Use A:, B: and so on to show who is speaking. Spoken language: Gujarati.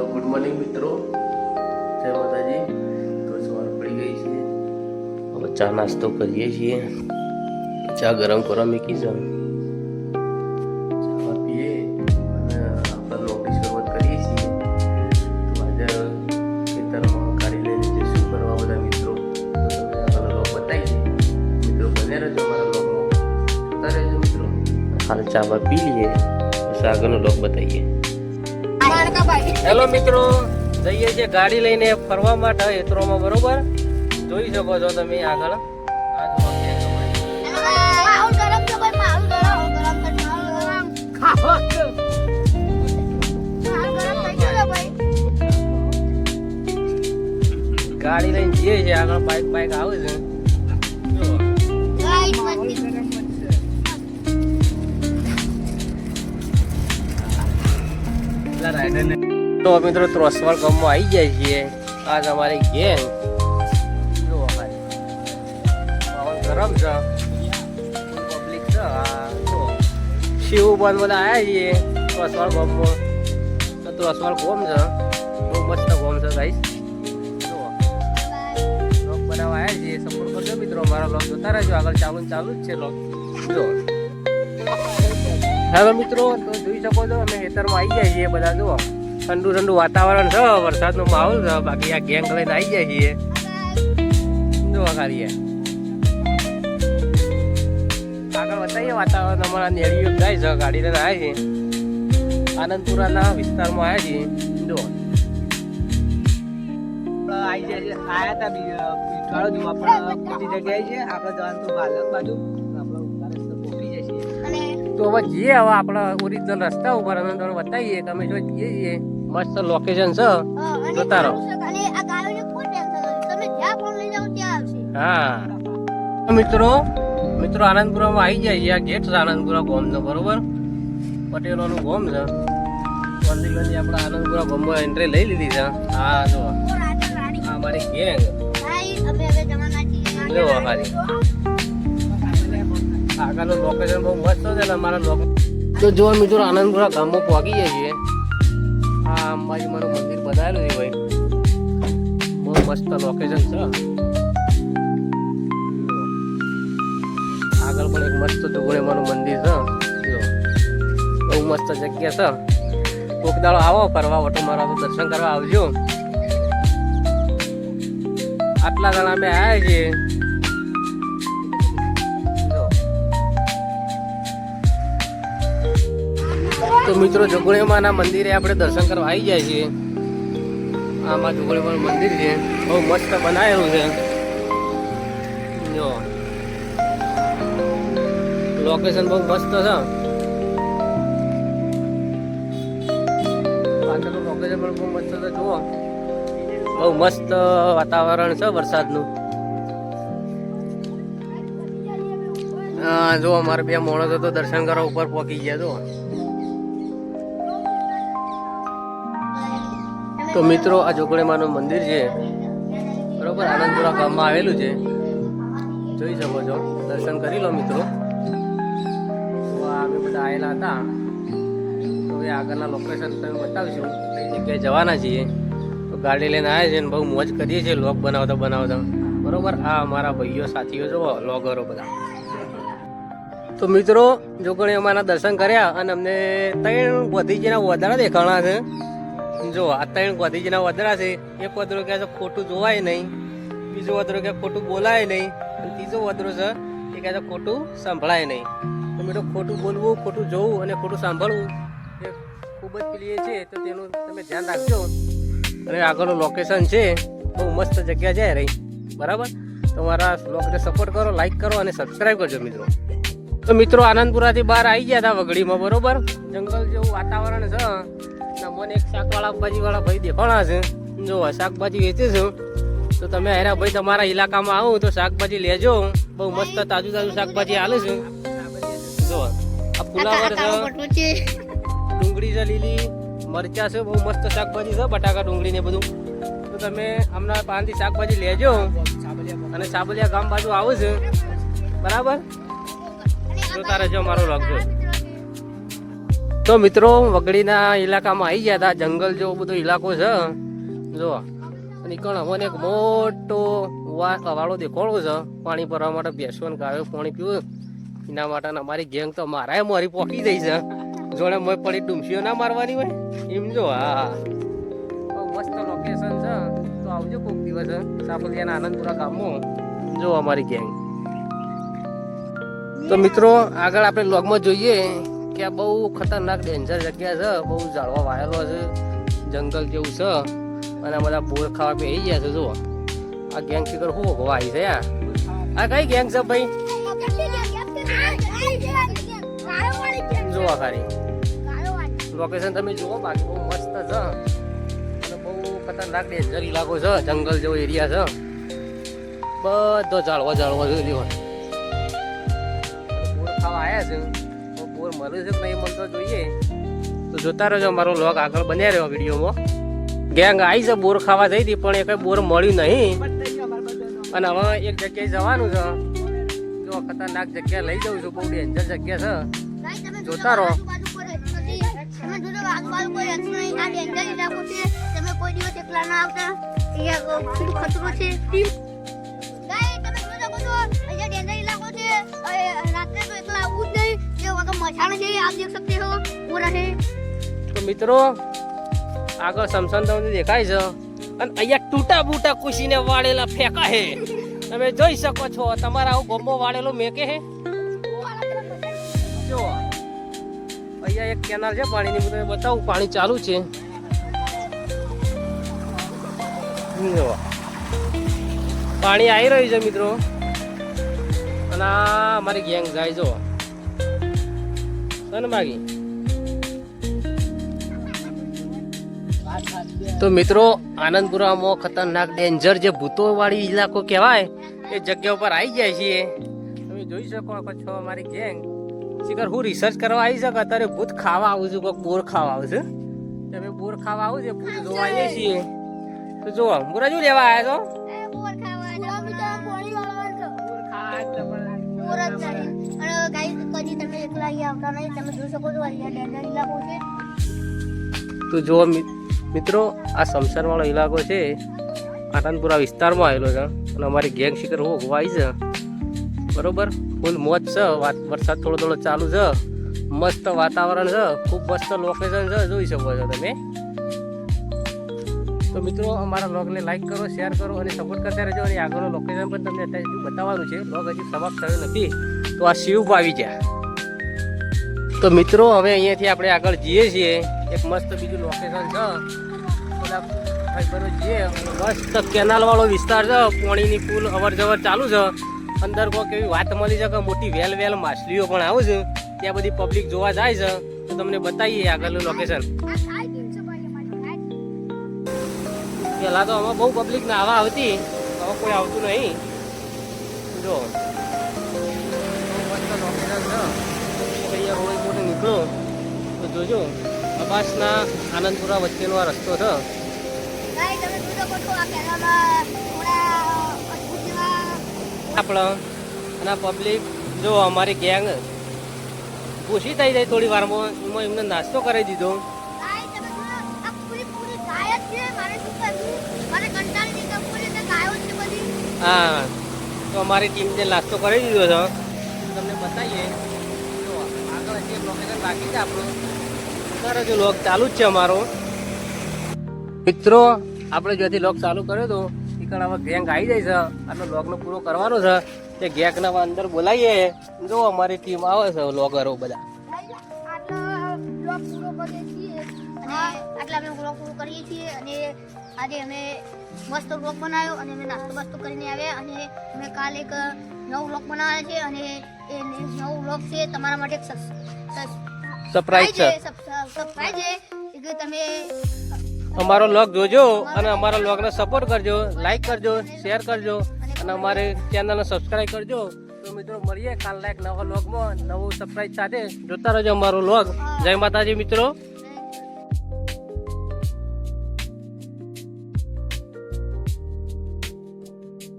A: હેલો ગુડ મોર્નિંગ મિત્રો. જય માતાજી. તો સવાર પડી ગઈ છે. હવે ચા નાસ્તો કરીએ છીએ. ચા ગરમ કરવા મૂકી છે. ચા પીએ અને શરૂઆત કરીએ છીએ. તો આજે ખેતરમાં કાઢી લઈને જઈશું કરવા બધા મિત્રો, તો લોક બતાવીએ મિત્રો, બને રહેજો લોકમાં જોતા મિત્રો. હાલ ચા પી લઈએ. પછી આગળનો લોક બતાવીએ. હેલો મિત્રો જઈએ છીએ ગાડી લઈને ફરવા માટે હેતરોમાં બરોબર? જોઈ શકો છો તમે આગળ. ગાડી લઈને જઈએ છીએ આગળ બાઈક બાઈક આવે છે.
B: રાઈડર મસ્તી
A: તો મિત્રો ત્રોસવાળ ગામમાં આવી જાય છીએ આજ અમારે ગેંગ જો ખાલી ગરમ છે. પબ્લિક છે. આ શિવ બંધ બધા આવ્યા છીએ ત્રોસવાળ ગામમાં. તો ત્રોસવાળ ગોમ છે. બહુ મસ્ત ગોમ છે ગાઈસ લોક આવ્યા છીએ. સપોર્ટ કરજો મિત્રો. અમારા લોક જોતા રહેજો. આગળ ચાલુ ચાલુ જ છે લોક. જો. હેલો મિત્રો, તો જોઈ શકો છો, અમે ખેતરમાં આવી જાય છીએ બધા. જુઓ ઠંડુ ઠંડુ વાતાવરણ છે વરસાદનો માહોલ છે બાકી આ ગેંગ લઈને આવી જાય છીએ. જોવા ખાલી આગળ બતાવીએ વાતાવરણ અમારા નેડીઓ જાય છે ગાડી લઈને આવ્યા છીએ આનંદપુરાના વિસ્તારમાં આવ્યા છીએ જો
C: આવી જાય છે આયા હતા બી પીઠવાળો જો આપણે જગ્યાએ છે આપણે જવાનું તો બાલક બાજુ.
A: હવે જઈએ હવે આપણા ઓરિજિનલ રસ્તા ઉપર અમે તમને બતાવીએ કે અમે જો જઈએ છીએ. મસ્ત લોકેશન છે જોતા રહો. હા. મિત્રો મિત્રો આનંદપુરામાં આવી જાય આ ગેટ છે આનંદપુરા ગોમનો બરોબર? પટેલોનું ગોમ છે. વંદી વંદી આપણે આનંદપુરા ગોમમાં એન્ટ્રી લઈ લીધી છે. હા જો.
B: હા
A: મારી અમારી ગેંગ જો ખાલી આગળનું લોકેશન બહુ મસ્ત છે ને અમારા લોક તો જો મિત્રો આનંદપુરા ગામમાં પહોંચી જાય છીએ આ અંબાજી મારું મંદિર બનાવેલું છે ભાઈ. બહુ મસ્ત લોકેશન છે આગળ પણ એક મસ્ત જોગણીમાનું મંદિર છે બહુ મસ્ત જગ્યા છે. કોક દાડો આવો, ફરવા ઓટો મારા તો દર્શન કરવા આવજો. આટલા જણા અમે આવ્યા છીએ. તો મિત્રો જોગણીમાના મંદિરે આપણે દર્શન કરવા આવી જાય છીએ. આમાં જોગણીમાનું મંદિર છે. બહુ મસ્ત બનાવેલું છે. જો. લોકેશન બહુ મસ્ત છે. પણ બહુ મસ્ત બહુ મસ્ત વાતાવરણ છે વરસાદનું. જો અમારે બે મોડો તો દર્શન કરવા ઉપર પહોંચી ગયા જો તો મિત્રો, આ જોગણીમાનું મંદિર છે. બરોબર? આનંદપુરા ગામમાં આવેલું છે. જોઈ શકો છો. દર્શન કરી લો મિત્રો. અમે બધા આવેલા હતા. તો હવે આગળના લોકેશન તમે બતાવીશું. કઈ જગ્યાએ જવાના છીએ. તો ગાડી લઈને આવ્યા છે ને બહુ મોજ કરીએ છીએ લોક બનાવતા બનાવતા. બરોબર? આ અમારા ભાઈઓ, સાથીઓ જો લોગરો બધા. તો મિત્રો જોગણી અમારા દર્શન કર્યા અને અમને ત્રણ વધીજીના વધારા દેખાણા છે. જો આ ત્રણ ગોધીજીના વધારા છે એક વધરો કે ખોટું જોવાય નહીં. બીજો વધરો કે ખોટું બોલાય નહીં. અને ત્રીજો વધરો છે, એ કહે છે, ખોટું સંભળાય નહીં. તો મિત્રો ખોટું બોલવું, ખોટું જોવું અને ખોટું સાંભળવું એ ખૂબ જ પ્રિય છે, તો તેનું તમે ધ્યાન રાખજો. અને આગળનું લોકેશન છે, બહુ મસ્ત જગ્યા છે રહી. બરાબર? તમારા બ્લોગને સપોર્ટ કરો લાઈક કરો અને સબસ્ક્રાઈબ કરજો મિત્રો. તો મિત્રો, આનંદપુરાથી બહાર આવી ગયા હતા વગડીમાં બરોબર? જંગલ જેવું વાતાવરણ છે ને મને એક શાકવાળા ભાજીવાળા ભાઈ દેખાણા છે. જો શાકભાજી વેચે છું તો તમે હેરા ભાઈ તમારા ઇલાકામાં આવો તો શાકભાજી લેજો. બહુ મસ્ત તાજું તાજું શાકભાજી હાલે છે. જો આ ફુલાવર છે ડુંગળી છે લીલી મરચા છે બહુ મસ્ત શાકભાજી છે બટાકા ડુંગળી ને બધું. તો તમે હમણાં પાંચથી શાકભાજી લેજો. અને સાબલિયા ગામ બાજુ આવું છે. બરાબર? જોતા રહેજો મારો જો. તો મિત્રો, વગડીના ઇલાકામાં આવી ગયા હતા જંગલ જેવો બધો ઇલાકો છે. જો, અને કણ અમને એક મોટો વાળો દેખોળો છે. પાણી ભરવા માટે બેસવાનું ગાયો પાણી પીવું. એના માટે અમારી ગેંગ તો મારાય મારી પોકી જઈ છે. જોડે મોય પડી ડુમસીઓ ના મારવાની હોય. એમ જો, હા. મસ્ત લોકેશન છે. તો આવજો કોઈક દિવસ. સાપલિયાના આનંદપુરા ગામમાં. જો અમારી ગેંગ. તો મિત્રો, આગળ આપણે લોગમાં જોઈએ. આ બહુ ખતરનાક ડેન્જર જગ્યા છે. બહુ ઝાડવા વાયેલો છે. જંગલ જેવું છે. અને બધા બોર ખાવા પી ગયા છે જો આ ગેંગ ફિગર હું ભગવાઈ છે આ કઈ ગેંગ છે, ભાઈ? જોવા ખાલી. લોકેશન તમે જુઓ, બાકી બહુ મસ્ત છે. બહુ ખતરનાક ડેન્જર ઇલાકો છે. જંગલ જેવો એરિયા છે. બધો ઝાડવા ઝાડવા જોઈ લ્યો બોર ખાવા આવ્યા છે. મળે છે કે નહીં મળતો જોઈએ તો જોતા રહેજો અમારો લોગ આગળ બન્યા રહ્યો વિડીયોમાં ગેંગ આવી છે, બોર ખાવા જઈ હતી, પણ એ કઈ બોર મળ્યું નહીં અને હવે એક જગ્યાએ જવાનું છે જો ખતરનાક જગ્યા લઈ જઉં છું, બહુ ડેન્જર જગ્યા છે જોતા રહો.
B: તમે કોઈ દિવસ એકલા ના આવતા. ખતરો છે. જે વગર મચાણ છે, આપ દેખ सकते हो. वो रहे.
A: તો મિત્રો આગળ સમસન તમને દેખાય છે અને અહીંયા તૂટા બૂટા કુશીને વાળેલા ફેંકા હે તમે જોઈ શકો છો તમારા આવું ગમો વાળેલો મેકે હે જો અહીંયા એક કેનાલ છે પાણીની હું તમને બતાવું પાણી ચાલુ છે જો. પાણી આવી રહ્યું છે મિત્રો અને આ અમારી ગેંગ જાય જો છે તો મિત્રો આનંદપુરામાં ખતરનાક ડેન્જર જે ભૂતો વાળી ઇલાકો કહેવાય એ જગ્યા ઉપર આવી જાય છીએ. તમે જોઈ શકો છો અમારી ગેંગ શિખર હું રિસર્ચ કરવા આવી છે અત્યારે ભૂત ખાવા આવું છું કોઈક બોર ખાવા આવું છું. તમે બોર ખાવા આવું છે ભૂત જોવા આવીએ છીએ. તો જુઓ મુરા શું લેવા આવ્યા છો?
B: બોર ખાવા છે. છે.
A: બોર ખાવા
B: બોર જ. અને ગાઈસ કદી તમે એકલા અહીંયા આવતા નહીં. તમે જોઈ શકો છો, અહીંયા danger ઇલાકો છે.
A: તો જો મિત્રો આ સમસર વાળો ઇલાકો છે. આનંદપુરા વિસ્તારમાં આવેલો છે. અને અમારી ગેંગ શિખર હું ગવાઈ છે. બરોબર? ફૂલ મોજ છે. વરસાદ થોડો થોડો ચાલુ છે. મસ્ત વાતાવરણ છે. ખૂબ મસ્ત લોકેશન છે. જોઈ શકો છો તમે. તો મિત્રો, અમારા બ્લોગને લાઈક કરો શેર કરો અને સપોર્ટ કરતા રહેજો. અને આગળનું લોકેશન પણ તમને અત્યારે હજુ બતાવવાનું છે. બ્લોગ હજી સમાપ્ત થયો નથી. તો આ શિવ આવી ગયા. તો મિત્રો, હવે અહીંયાથી આપણે આગળ જઈએ છીએ. એક મસ્ત બીજું લોકેશન છે. બધા જઈએ. મસ્ત કેનાલવાળો વિસ્તાર છે. પાણીની પુલ અવર જવર ચાલુ છે. અંદર કોઈક એવી વાત મળી છે કે મોટી વેલ વેલ માછલીઓ પણ આવે છે. ત્યાં બધી પબ્લિક જોવા જાય છે. તો તમને બતાવીએ આગળનું લોકેશન પહેલા તો આમાં બહુ પબ્લિક નાવા આવતી હવે કોઈ આવતું નહીં. જો. મોટો નીકળો. તો જોજો. અબાસના આનંદપુરા વચ્ચેનો આ રસ્તો છે. આપણે અને પબ્લિક જો અમારી ગેંગ પૂછી થઈ જાય થોડી વારમાં. એમાં એમને નાસ્તો કરી દીધો. હા. તો અમારી ટીમને નાસ્તો કરી દીધો છે તમને બતાવીએ. તો આગળ હજી લોકેશન બાકી છે આપણું, અત્યારે જો લોક ચાલુ જ છે અમારો. મિત્રો, આપણે જ્યાંથી લોક ચાલુ કર્યો હતો ત્યાં હવે ગેંગ આવી જાય છે. આટલો લોગનો પૂરો કરવાનો છે. તે ગેંગના અંદર બોલાવીએ. જો અમારી ટીમ આવે છે લોગરો બધા.
B: અને આટલા અમે બ્લોગ પૂરો કરીએ છીએ. અને આજે અમે મસ્ત બ્લોગ બનાવ્યો અને અમે નાસ્તો બાસ્તો કરીને આવ્યા. અને અમે કાલે એક નવો બ્લોગ બનાવ્યો છે અને એ નવો બ્લોગ છે તમારા માટે
A: સરપ્રાઈઝ છે.
B: સરપ્રાઈઝ છે કે તમે
A: અમારો લોગ જોજો અને અમારા લોગને સપોર્ટ કરજો લાઈક કરજો શેર કરજો અને અમારી ચેનલને સબસ્ક્રાઈબ કરજો. તો મિત્રો મળીએ કાલના એક નવા લોગમાં નવું સરપ્રાઈઝ સાથે. જોતા રહેજો અમારો લોગ જય માતાજી મિત્રો.